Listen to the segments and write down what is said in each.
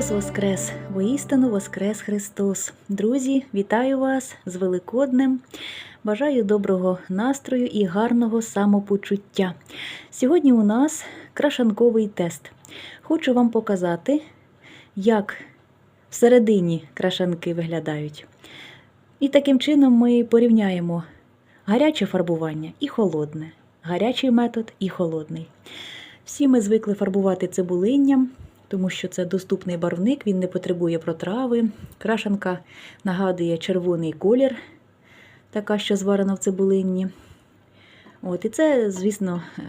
Христос Воскрес! Воістину Воскрес Христос! Друзі, вітаю вас з Великоднем! Бажаю доброго настрою і гарного самопочуття. Сьогодні у нас крашанковий тест. Хочу вам показати, як всередині крашанки виглядають. І таким чином ми порівняємо гаряче фарбування і холодне, гарячий метод і холодний. Всі ми звикли фарбувати цибулинням, тому що це доступний барвник, він не потребує протрави. Крашанка нагадує червоний колір, така, що зварена в цибулинні. От, і це, звісно, е,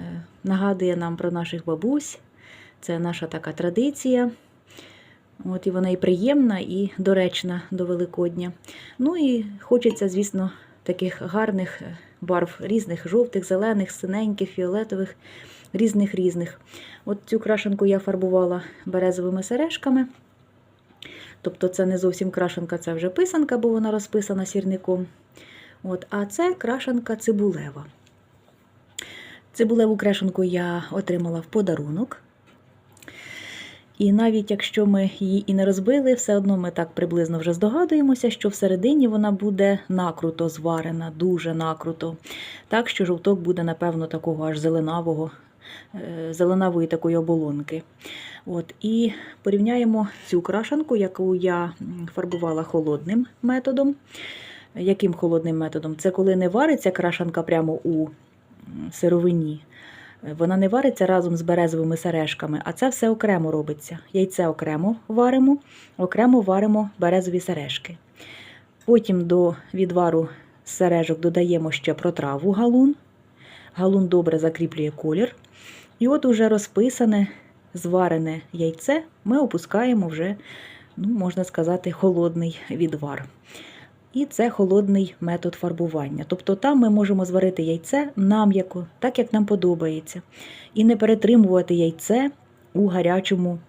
нагадує нам про наших бабусь. Це наша така традиція. От, І вона і приємна, і доречна до Великодня. Ну і хочеться, звісно, таких гарних е, барв, різних жовтих, зелених, синеньких, фіолетових, різних різних. От цю крашенку я фарбувала березовими сережками. Тобто це не зовсім крашенка, це вже писанка, бо вона розписана сірником. От, А це крашенка цибулева. Цибулеву крашенку я отримала в подарунок. І навіть якщо ми її і не розбили, все одно ми так приблизно вже здогадуємося, що всередині вона буде накруто зварена, дуже накруто. Так що жовток буде, напевно, такого аж зеленавого, е, зеленавої такої оболонки. От, І порівняємо цю крашенку, яку я фарбувала холодним методом. Яким холодним методом? Це коли не вариться крашанка прямо у сировині. Вона не вариться разом з березовими сережками, а це все окремо робиться. Яйце окремо варимо, окремо варимо березові сережки. Потім до відвару сережок додаємо ще протраву галун. Галун добре закріплює колір. І от уже розписане, зварене яйце ми опускаємо вже, ну, можна сказати, холодний відвар. І це холодний метод фарбування. Тобто там ми можемо зварити яйце нам'яко, так як нам подобається. І не перетримувати яйце у гарячому,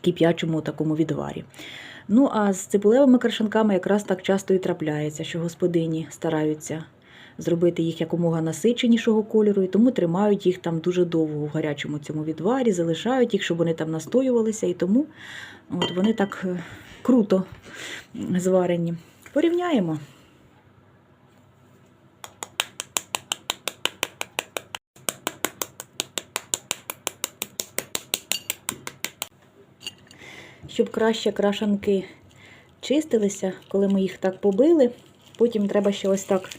кип'ячому такому відварі. Ну, а з цибулевими крашенками якраз так часто і трапляється, що господині стараються зробити їх якомога насиченішого кольору, і тому тримають їх там дуже довго в гарячому цьому відварі, залишають їх, щоб вони там настоювалися, і тому от вони так е, круто зварені. Порівняємо. Щоб краще крашанки чистилися, коли ми їх так побили, потім треба ще ось так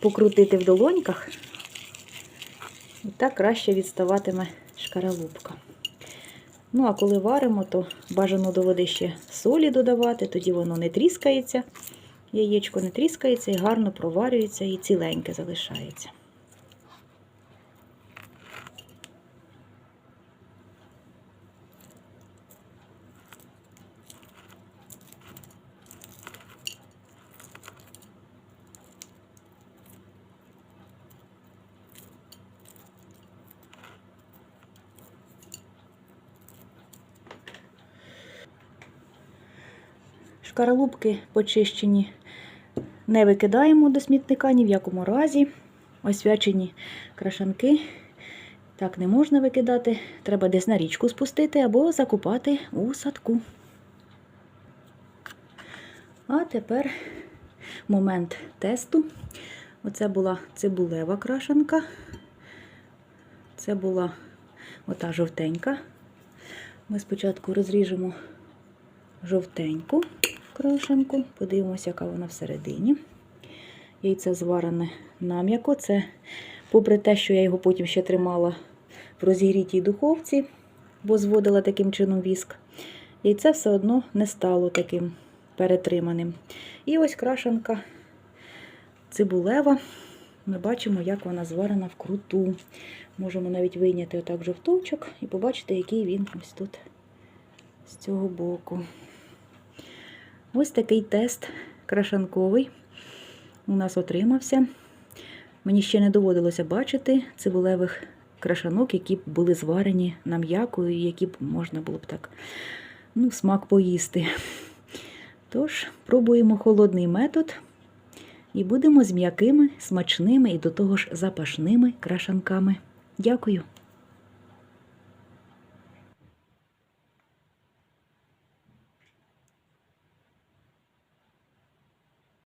покрутити в долоньках, і так краще відставатиме шкаралупка. Ну, а коли варимо, то бажано до води ще солі додавати, тоді воно не тріскається, яєчко не тріскається і гарно проварюється і ціленьке залишається. Шкаралупки почищені не викидаємо до смітника ні в якому разі. Освячені крашанки. Так не можна викидати. Треба десь на річку спустити або закупати у садку. А тепер момент тесту. Оце була цибулева крашанка. Це була ота жовтенька. Ми спочатку розріжемо жовтеньку крашенку, подивимося, яка вона всередині. Яйце зварене нам'яко. Це, попри те, що я його потім ще тримала в розігрітій духовці, бо зводила таким чином віск, яйце все одно не стало таким перетриманим. І ось крашенка цибулева. Ми бачимо, як вона зварена вкруту. Можемо навіть вийняти отак жовточок і побачити, який він ось тут з цього боку. Ось такий тест крашанковий у нас отримався. Мені ще не доводилося бачити цибулевих крашанок, які б були зварені на м'яку і які б можна було б так ну, смак поїсти. Тож, пробуємо холодний метод і будемо з м'якими, смачними і до того ж запашними крашанками. Дякую!